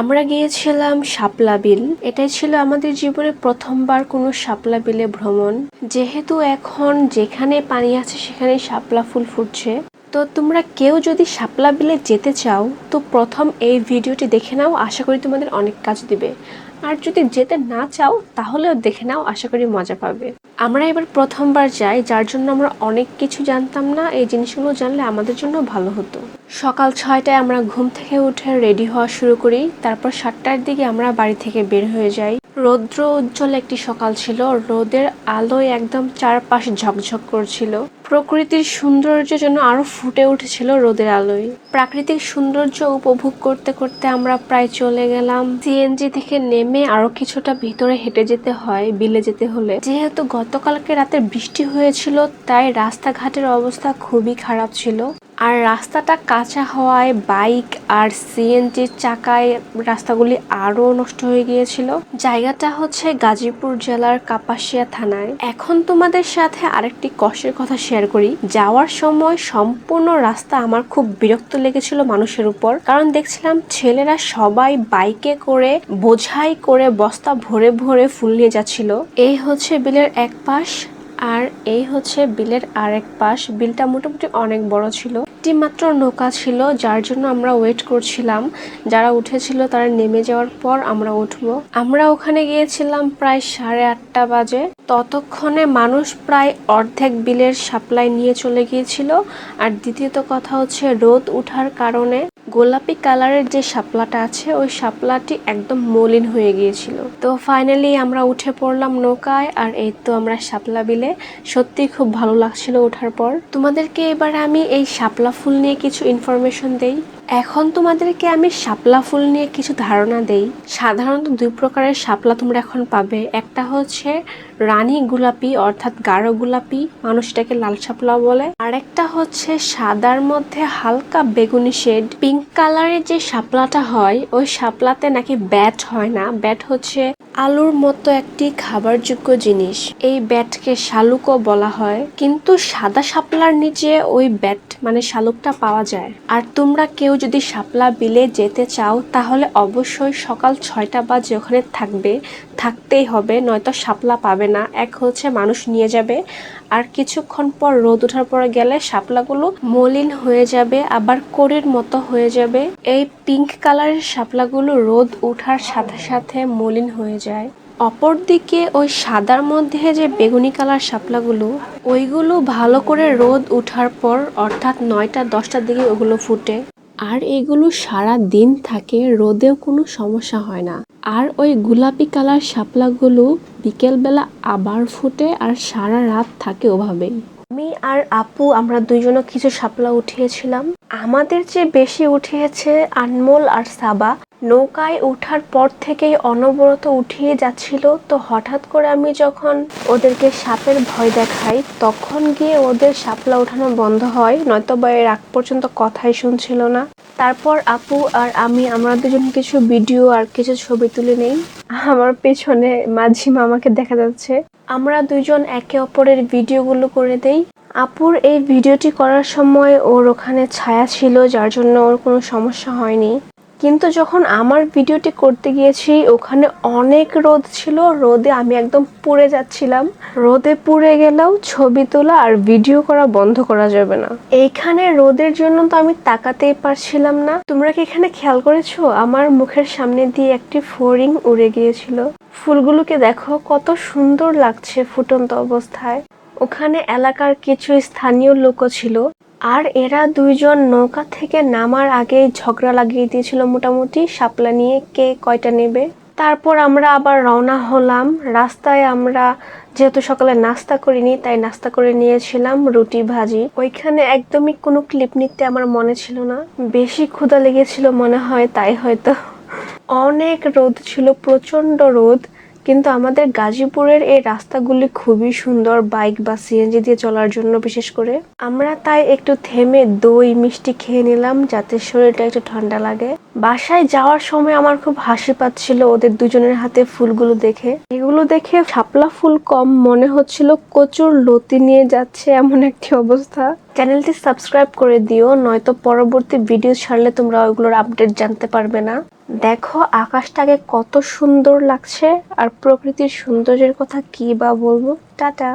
আমরা গিয়েছিলাম শাপলা বিল। এটাই ছিল আমাদের জীবনে প্রথমবার কোনো শাপলা বিলে ভ্রমণ। যেহেতু এখন যেখানে পানি আছে সেখানে শাপলা ফুল ফুটছে। তো তোমরা কেউ যদি শাপলা বিলে যেতে চাও, তো প্রথম এই ভিডিওটি দেখে নাও। আশা করি তোমাদের অনেক কাজ দিবে। আর যদি যেতে না চাও, তাহলেও দেখে নাও, আশা করি মজা পাবে। আমরা এবার প্রথমবার যাই, যার জন্য আমরা অনেক কিছু জানতাম না। এই জিনিসগুলো জানলে আমাদের জন্য ভালো হতো। সকাল ছয়টায় আমরা ঘুম থেকে উঠে রেডি হওয়া শুরু করি। তারপর সাতটার দিকে আমরা বাড়ি থেকে বের হয়ে যাই। রৌদ্র উজ্জ্বল একটি সকাল ছিল। রোদের আলোয় একদম চারপাশ ঝকঝক করছিল। প্রকৃতির সৌন্দর্য যেন আরও ফুটে উঠেছিল রোদের আলোয়। প্রাকৃতিক সৌন্দর্য উপভোগ করতে করতে আমরা প্রায় চলে গেলাম। সিএনজি থেকে নেমে আরও কিছুটা ভিতরে হেঁটে যেতে হয়, বিলে যেতে হলে। যেহেতু গতকালকে রাতে বৃষ্টি হয়েছিল, তাই রাস্তাঘাটের অবস্থা খুবই খারাপ ছিল। আর রাস্তাটা কাঁচা হওয়ায় বাইক আর সিএনজির চাকায় রাস্তাগুলি আরও নষ্ট হয়ে গিয়েছিল। জায়গাটা হচ্ছে গাজীপুর জেলার কাপাসিয়া থানায়। এখন তোমাদের সাথে আরেকটি কষ্টের কথা শেয়ার করি। যাওয়ার সময় সম্পূর্ণ রাস্তা আমার খুব বিরক্ত লেগেছিল মানুষের উপর। কারণ দেখছিলাম ছেলেরা সবাই বাইকে করে, বোঝাই করে বস্তা ভরে ভরে ফুল নিয়ে যাচ্ছিল। এই হচ্ছে বিলের এক পাশ আর এই হচ্ছে বিলের আরেক পাশ। বিলটা মোটামুটি অনেক বড় ছিল। একটি মাত্র নৌকা ছিল, যার জন্য আমরা ওয়েট করছিলাম। যারা উঠেছিল তারা নেমে যাওয়ার পর আমরা উঠব। আমরা ওখানে গিয়েছিলাম প্রায় সাড়ে আটটা বাজে। ততক্ষণে মানুষ প্রায় অর্ধেক বিলের সাপ্লাই নিয়ে চলে গিয়েছিল। আর দ্বিতীয়ত কথা হচ্ছে, রোদ উঠার কারণে গোলাপি কালারের যে শাপলাটা আছে, ওই শাপলাটি একদম মলিন হয়ে গিয়েছিল। তো ফাইনালি আমরা উঠে পড়লাম নৌকায়, আর এই তো আমরা শাপলা বিলে। সত্যি খুব ভালো লাগছিল ওঠার পর। তোমাদেরকে এবার আমি এই শাপলা ফুল নিয়ে কিছু ইনফরমেশন দেই। এখন তোমাদেরকে আমি শাপলা ফুল নিয়ে কিছু ধারণা দেই। সাধারণত দুই প্রকারের শাপলা তোমরা এখন পাবে। একটা হচ্ছে রানী গোলাপি, অর্থাৎ গাঢ় গোলাপি, মানুষ এটাকে লাল শাপলা বলে। আর একটা হচ্ছে সাদার মধ্যে হালকা বেগুনি শেড। পিঙ্ক কালারের যে শাপলাটা হয়, ওই শাপলাতে নাকি ব্যাট হয় না। ব্যাট হচ্ছে আলুর মতো একটি খাবারযোগ্য জিনিস। এই ব্যাটকে শালুকও বলা হয়। কিন্তু সাদা শাপলার নিচে ওই ব্যাট মানে শালুকটা পাওয়া যায়। আর তোমরা কেউ যদি শাপলা বিলে যেতে চাও, তাহলে অবশ্যই সকাল ছয়টা বাজে ওখানে থাকবে। থাকতেই হবে, নয়তো শাপলা পাবে না। এক হচ্ছে মানুষ নিয়ে যাবে, আর কিছুক্ষণ পর রোদ ওঠার পরে গেলে শাপলাগুলো মলিন হয়ে যাবে, আবার কোরের মতো হয়ে যাবে। এই পিঙ্ক কালারের শাপলাগুলো রোদ ওঠার সাথে সাথে মলিন হয়ে যায়। অপরদিকে ওই সাদার মধ্যে যে বেগুনি কালার শাপলাগুলো, ওইগুলো ভালো করে রোদ ওঠার পর, অর্থাৎ নয়টা, দশটার দিকে ওগুলো ফুটে। আর এগুলো সারা দিন থাকে, রোদেও কোনো সমস্যা হয় না। আর ওই গোলাপি কালার শাপলাগুলো বিকেলবেলা আবার ফুটে আর সারা রাত থাকে ওভাবেই। আমি আর আপু, আমরা দুইজনও কিছু শাপলা উঠিয়েছিলাম। আমাদের যে বেশি উঠিয়েছে আনমোল আর সাবা, নৌকায় ওঠার পর থেকেই অনবরত উঠিয়ে যাচ্ছিল, তো হঠাৎ করে আমি যখন ওদেরকে সাপের ভয় দেখাই, তখন গিয়ে ওদের সাপলা ওঠানো বন্ধ হয়, নয়তো বা এর আগ পর্যন্ত কথাই শুনছিল না। তারপর আপু আর আমি, আমরা দুজন কিছু ভিডিও আর কিছু ছবি তুলে নেই। আমার পেছনে মাঝি মামাকে দেখা যাচ্ছে। আমরা দুইজন একে অপরের ভিডিওগুলো করে দেই আপুর এই ভিডিওটি করার সময় ওর ওখানে ছায়া ছিল, যার জন্য ওর কোনো সমস্যা হয়নি। কিন্তু যখন আমার ভিডিওটি করতে গিয়েছি, ওখানে অনেক রোদ ছিল। রোদে আমি একদম পুড়ে যাচ্ছিলাম। রোদে পুড়ে গেলেও ছবি তোলা আর ভিডিও করা বন্ধ করা যাবে না। এইখানে রোদের জন্য তো আমি তাকাতেই পারছিলাম না। তোমরা কি এখানে খেয়াল করেছ? আমার মুখের সামনে দিয়ে একটি ফোরিং উড়ে গিয়েছিল। ফুলগুলোকে দেখো, কত সুন্দর লাগছে ফুটন্ত অবস্থায়। ওখানে এলাকার কিছু স্থানীয় লোকও ছিল। আর এরা দুইজন নৌকা থেকে নামার আগেই ঝগড়া লাগিয়ে দিয়েছিল মোটামুটি, শাপলা নিয়ে কে কয়টা নেবে। তারপর আমরা আবার রওনা হলাম। রাস্তায় আমরা যেহেতু সকালে নাস্তা করিনি, তাই নাস্তা করে নিয়েছিলাম রুটি, ভাজি। ওইখানে একদমই কোনো ক্লিপ নিতে আমার মনে ছিল না। বেশি ক্ষুধা লেগেছিল মনে হয়, তাই হয়তো। অনেক রোদ ছিল প্রচণ্ড রোদ। কিন্তু আমাদের গাজীপুরের এই রাস্তাগুলি খুবই সুন্দর বাইক বা সিএনজি দিয়ে চলার জন্য বিশেষ করে। আমরা তাই একটু থেমে দই, মিষ্টি খেয়ে নিলাম যাতে শরীরটা একটু ঠান্ডা লাগে। বাসায় যাওয়ার সময় আমার খুব হাসি পাচ্ছিল ওদের দুজনের হাতে ফুলগুলো দেখে। এগুলো দেখে শাপলা ফুল কম মনে হচ্ছিল, কচুর লতি নিয়ে যাচ্ছে এমন একটি অবস্থা। চ্যানেলটি সাবস্ক্রাইব করে দিও, নয়তো পরবর্তী ভিডিও ছাড়লে তোমরা ওইগুলোর আপডেট জানতে পারবে না। দেখো আকাশটাকে কত সুন্দর লাগছে আর প্রকৃতির সৌন্দর্যের কথা কি বা বলব? টাটা।